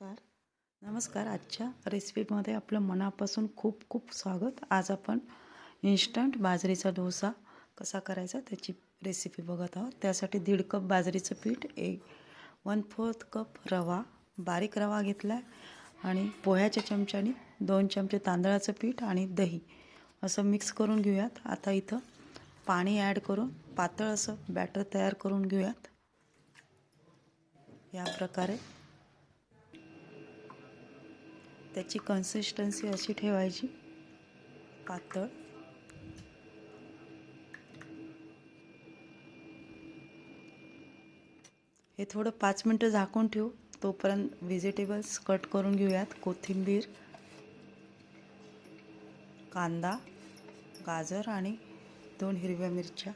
तर नमस्कार. आजच्या रेसिपीमध्ये आपलं मनापासून खूप खूप स्वागत. आज आपण इन्स्टंट बाजरीचा डोसा कसा करायचा त्याची रेसिपी बघत आहोत. त्यासाठी दीड कप बाजरीचं पीठ एक वन फोर्थ कप रवा बारीक रवा घेतला आहे आणि पोह्याच्या चमच्याने दोन चमचे तांदळाचं पीठ आणि दही असं मिक्स करून घेऊयात. आता इथं पाणी ॲड करून पातळ असं बॅटर तयार करून घेऊयात. या प्रकारे त्याची कन्सिस्टन्सी अशी ठेवायची. पातळ. हे थोडं पाच मिनटं झाकून ठेवू. तोपर्यंत व्हेजिटेबल्स कट करून घेऊयात. कोथिंबीर कांदा गाजर आणि दोन हिरव्या मिरच्या.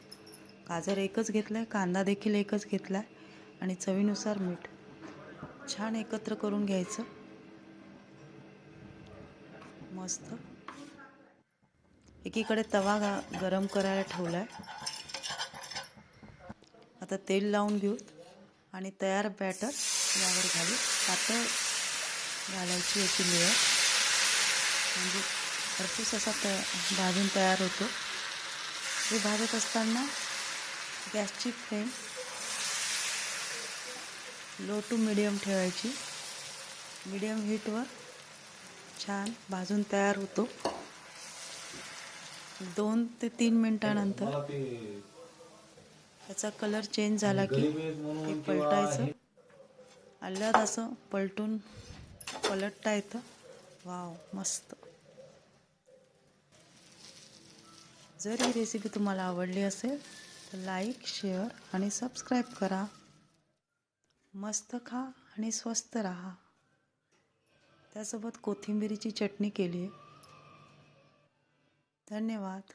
गाजर एकच घेतलं आहे कांदा देखील एकच घेतला आहे आणि चवीनुसार मीठ. छान एकत्र करून घ्यायचं. मस्त. एकीकडे तवा गरम करायला ठेवला आहे आता तेल लावून घेऊ आणि तयार बॅटर यावर घालू. पातळ घालायची याची लेअर म्हणजे भरपूर असा त भाजून तयार होतो. हे भाजत असताना गॅसची फ्लेम लो टू मिडियम ठेवायची. मिडियम हीटवर छान भाजून तयार होतो. दोन ते तीन मिनिटानंतर त्याचा कलर चेंज झाला की हे पलटायचं. आल्यात असं पलटून पलटता येतं. वाव मस्त. जर ही रेसिपी तुम्हाला आवडली असेल तर लाईक शेअर आणि सबस्क्राईब करा. मस्त खा आणि स्वस्त राहा. त्यासोबत कोथिंबिरीची चटणी केली. आहे धन्यवाद.